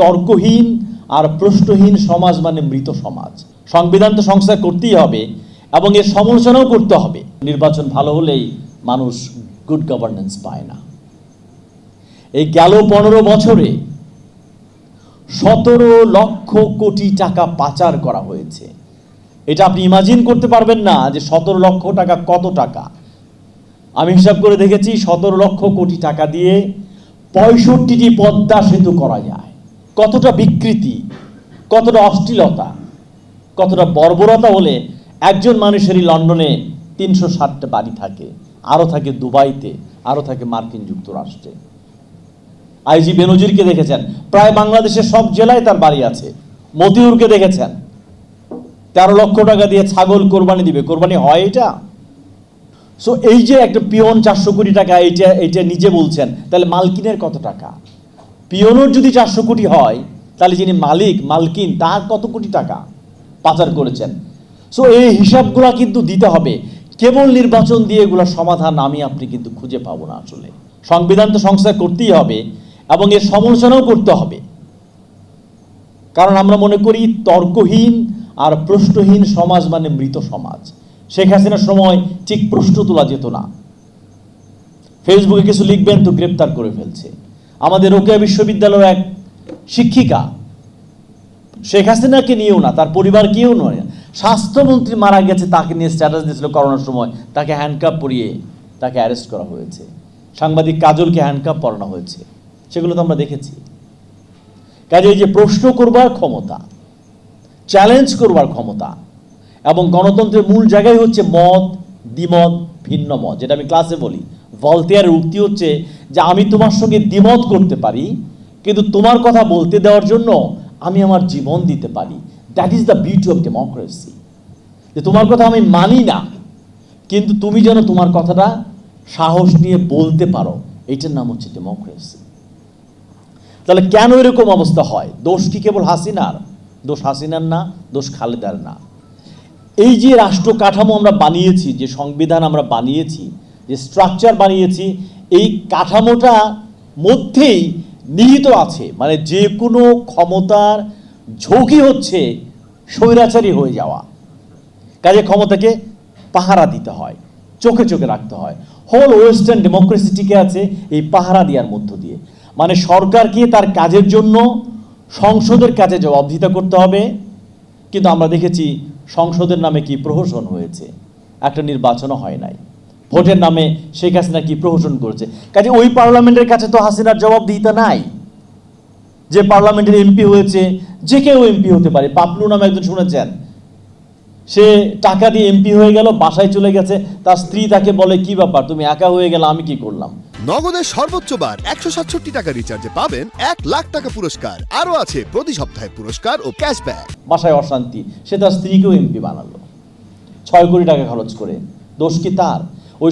তর্কহীন আর প্রশ্নহীন সমাজ মানে মৃত সমাজ। সংবিধান তো সংস্কার করতেই হবে এবং এর সমালোচনাও করতে হবে। নির্বাচন ভালো হলেই মানুষ গুড গভর্নেন্স পায় না। এই গেল পনেরো বছরে সতেরো লক্ষ কোটি টাকা পাচার করা হয়েছে। এটা আপনি ইমাজিন করতে পারবেন না যে সতেরো লক্ষ টাকা কত টাকা। আমি হিসাব করে দেখেছি সতেরো লক্ষ কোটি টাকা দিয়ে পঁয়ষট্টিটি পদ্মা সেতু করা যায়। কতটা বিকৃতি, কতটা অশ্লীলতা, কতটা বর্বরতা হলে একজন মানুষেরই লন্ডনে তিনশো ষাটটা বাড়ি থাকে, আরও থাকে দুবাইতে, আরও থাকে মার্কিন যুক্তরাষ্ট্রে। আইজি বেনজিরকে দেখেছেন, প্রায় বাংলাদেশের সব জেলায় তার বাড়ি আছে। মতিউরকে দেখেছেন, তেরো লক্ষ টাকা দিয়ে ছাগল কোরবানি দিবে, কোরবানি হয় এটা? সো এই যে একটা পিয়ন চারশো কোটি টাকা, এইটা এইটা নিজে বলছেন, তাহলে মালকিনের কত টাকা? পিয়নের যদি চারশো কোটি হয়, তাহলে যিনি মালিক, মালকিন তার কত কোটি টাকা? পাচার করেছেন। সো এই হিসাবগুলো কিন্তু দিতে হবে। কেবল নির্বাচন দিয়ে এগুলোর সমাধান আমি আপনি কিন্তু খুঁজে পাবো না আসলে। সংবিধান তো সংস্কার করতেই হবে এবং এর সমালোচনাও করতে হবে। কারণ আমরা মনে করি তর্কহীন আর প্রশ্নহীন সমাজ মানে মৃত সমাজ। শেখ হাসিনার সময় ঠিক প্রশ্ন তোলা যেত না। ফেসবুকে কিছু লিখবেন তো গ্রেপ্তার করে ফেলছে। আমাদের রোকেয়া বিশ্ববিদ্যালয়ের এক শিক্ষিকা, শেখ হাসিনাকে নিয়েও না, তার পরিবারকেও নয়, স্বাস্থ্যমন্ত্রী মারা গেছে, তাকে নিয়ে স্ট্যাটাস দিয়েছিল করোনার সময়, তাকে হ্যান্ডকাপ পরিয়ে তাকে অ্যারেস্ট করা হয়েছে। সাংবাদিক কাজলকে হ্যান্ডকাপ পরানো হয়েছে, সেগুলো তো আমরা দেখেছি। কাজে এই যে প্রশ্ন করবার ক্ষমতা চ্যালেঞ্জ করবার ক্ষমতা, এবং গণতন্ত্রের মূল জায়গায় হচ্ছে মত, দ্বিমত ভিন্ন মত যেটা আমি ক্লাসে বলি। ভলতেয়ারের উক্তি হচ্ছে যে আমি তোমার সঙ্গে দ্বিমত করতে পারি, কিন্তু তোমার কথা বলতে দেওয়ার জন্য আমি আমার জীবন দিতে পারি। That is the beauty of democracy যে তোমার কথা আমি মানি না, কিন্তু তুমি যেন তোমার কথাটা সাহস নিয়ে বলতে পারো এইটার নাম হচ্ছে ডেমোক্রেসি তাহলে কেন এরকম অবস্থা হয়? দোষ কি কেবল হাসিনার? দোষ হাসিনার না, দোষ খালেদার না। এই যে রাষ্ট্র কাঠামো আমরা বানিয়েছি, যে সংবিধান আমরা বানিয়েছি, যে স্ট্রাকচার বানিয়েছি এই কাঠামোটা মধ্যেই নিহিত আছে। মানে যে কোনো ক্ষমতার ঝুঁকি হচ্ছে স্বৈরাচারী হয়ে যাওয়া। কাজে ক্ষমতাকে পাহারা দিতে হয়, চোখে চোখে রাখতে হয়। হোল ওয়েস্টার্ন ডেমোক্রেসি টিকে আছে এই পাহারা দেওয়ার মধ্য দিয়ে। মানে সরকারকে তার কাজের জন্য সংসদের কাছে জবাবদিহিতা করতে হবে। কিন্তু আমরা দেখেছি সংসদের নামে কি প্রহসন হয়েছে। একটা নির্বাচনও হয় নাই। ভোটের নামে শেখ হাসিনা কি প্রহসন করেছে? কাজে ওই পার্লামেন্টের কাছে তো হাসিনার জবাবদিহিতা নাই। যে পার্লামেন্টের এমপি হয়েছে যে কেউ এমপি হতে পারে পাপলু নামে একজন শুনেছেন। সে টাকা দিয়ে এমপি হয়ে গেল বাসায় চলে গেছে তার স্ত্রী তাকে বলে কি ব্যাপার তুমি একা হয়ে গেলে আমি কি করলাম? নগদের সর্বোচ্চ বার একশো সাতষট্টি টাকা রিচার্জে পাবেন এক লাখ টাকা পুরস্কার। আরও আছে প্রতি সপ্তাহে পুরস্কার ও ক্যাশব্যাক বাসায় অশান্তি সে তার স্ত্রীকেও এমপি বানালো। ছয় কোটি টাকা খরচ করে দোষ কি তার? ওই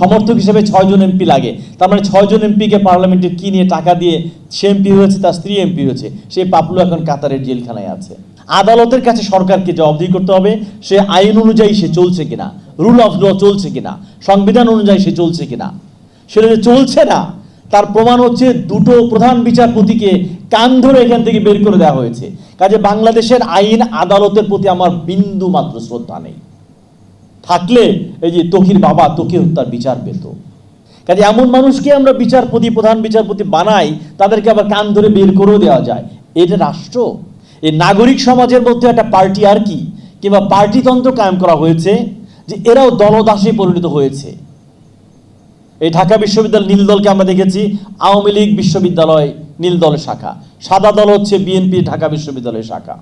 সমর্থক হিসেবে ছয়জন এমপি লাগে। তার মানে ছয়জন এমপিকে পার্লামেন্টে কি নিয়ে টাকা দিয়ে সে এমপি হয়েছে, তার স্ত্রী এমপি হয়েছে, সেই পাপলু এখন কাতারের জেলখানায় আছে। আদালতের কাছে সরকারকে জবাবদিহি করতে হবে, সে আইন অনুযায়ী সে চলছে কিনা রুল অফ ল চলছে কিনা, সংবিধান অনুযায়ী সে চলছে কিনা। সেটা যে চলছে না, তার প্রমাণ হচ্ছে দুটো প্রধান বিচারপতিকে কান ধরে এখান থেকে বের করে দেওয়া হয়েছে। কাজে বাংলাদেশের আইন আদালতের প্রতি আমার বিন্দু মাত্র শ্রদ্ধা নেই। থাকলে এই যে তকির বাবা, তকি হত্যার বিচার পেত। কাজে এমন মানুষকে আমরা বিচারপতি, প্রধান বিচারপতি বানাই, তাদেরকে আবার কান ধরে বের করেও দেওয়া যায়। এটা রাষ্ট্র? এই নাগরিক সমাজের মধ্যে একটা পার্টি আর কি? কিংবা পার্টিতন্ত্র কায়েম করা হয়েছে, যে এরাও দলদাসে পরিণত হয়েছে। এই ঢাকা বিশ্ববিদ্যালয় নীল দলকে আমরা দেখেছি, আওয়ামী লীগ বিশ্ববিদ্যালয় নীল দলের শাখা। সাদা দল হচ্ছে বিএনপি ঢাকা বিশ্ববিদ্যালয়ের শাখা।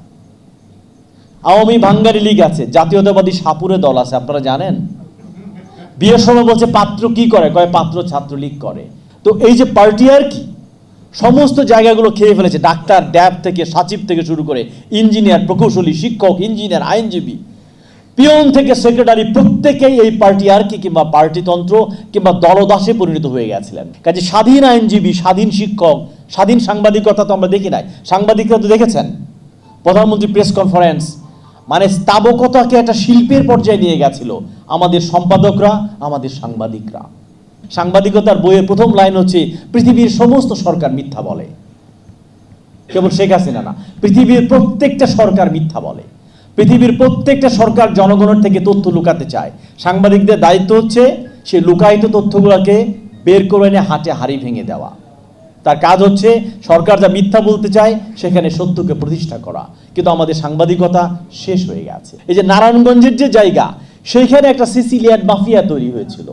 আওয়ামী ভাঙ্গারি লীগ আছে, জাতীয়তাবাদী সাপুরে দল আছে, আপনারা জানেন? বিয়ের সময় বলছে, পাত্র কি করে? কয়, পাত্র ছাত্রলীগ করে। তো এই যে পার্টি আর কি, সমস্ত জায়গাগুলো খেয়ে ফেলেছে, ডাক্তার, ড্যাব থেকে, সাচিব থেকে শুরু করে ইঞ্জিনিয়ার, প্রকৌশলী, শিক্ষক, ইঞ্জিনিয়ার, আইনজীবী, পিয়ন থেকে সেক্রেটারি, প্রত্যেকেই এই পার্টি আর কি কিংবা পার্টিতন্ত্র কিংবা দলদাসে পরিণত হয়ে গেছিলেন। কাজে স্বাধীন আইনজীবী, স্বাধীন শিক্ষক, স্বাধীন সাংবাদিকতা তো আমরা দেখি নাই। সাংবাদিকরা তো দেখেছেন? প্রধানমন্ত্রী প্রেস কনফারেন্স মানে স্তাবকতাকে একটা শিল্পের পর্যায়ে নিয়ে গেছিল আমাদের সম্পাদকরা, আমাদের সাংবাদিকরা। সাংবাদিকতার বইয়ের প্রথম লাইন হচ্ছে, পৃথিবীর সমস্ত সরকার মিথ্যা বলে। কেবল শেখ হাসিনা না, পৃথিবীর প্রত্যেকটা সরকার মিথ্যা বলে। পৃথিবীর প্রত্যেকটা সরকার জনগণের থেকে তথ্য লুকাতে চায়। সাংবাদিকদের দায়িত্ব হচ্ছে, সে লুকায়িত তথ্যগুলোকে বের করে এনে হাটে হাড়ি ভেঙে দেওয়া। তার কাজ হচ্ছে সরকার যা মিথ্যা বলতে চায়, সেখানে সত্যকে প্রতিষ্ঠা করা। কিন্তু আমাদের সাংবাদিকতা শেষ হয়ে গেছে। এই যে নারায়ণগঞ্জের যে জায়গা, সেইখানে একটা সিসিলিয়ান মাফিয়া তৈরি হয়েছিল।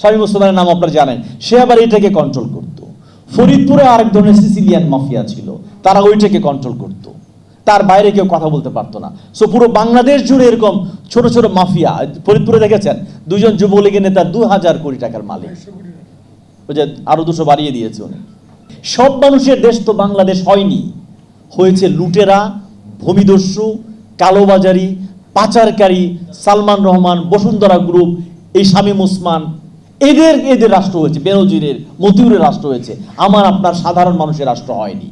স্বামী মুসলমানের নাম আপনারা জানেন, সে আবার এটাকে কন্ট্রোল করত। ফরিদপুরে আরেক ধরনের সিসিলিয়ান মাফিয়া ছিল, তারা ওইটাকে কন্ট্রোল করত। তার বাইরে কেউ কথা বলতে পারতো না। সো পুরো বাংলাদেশ জুড়ে এরকম ছোট ছোট মাফিয়া, ফরিদপুরে দেখেছেন, দুজন যুবলীগের নেতা দু হাজার কোটি টাকার মালিক। ওই যে আরও দুশো বাড়িয়ে দিয়েছে উনি। সব মানুষের দেশ তো বাংলাদেশ হয়নি। হয়েছে লুটেরা, ভূমিদস্যু, কালোবাজারি, পাচারকারী, সালমান রহমান, বসুন্ধরা গ্রুপ, এই শামীম ওসমান। এদের এদের রাষ্ট্র হয়েছে, বেনজিরের, মতিউরের রাষ্ট্র হয়েছে। আমার, আপনার সাধারণ মানুষের রাষ্ট্র হয়নি।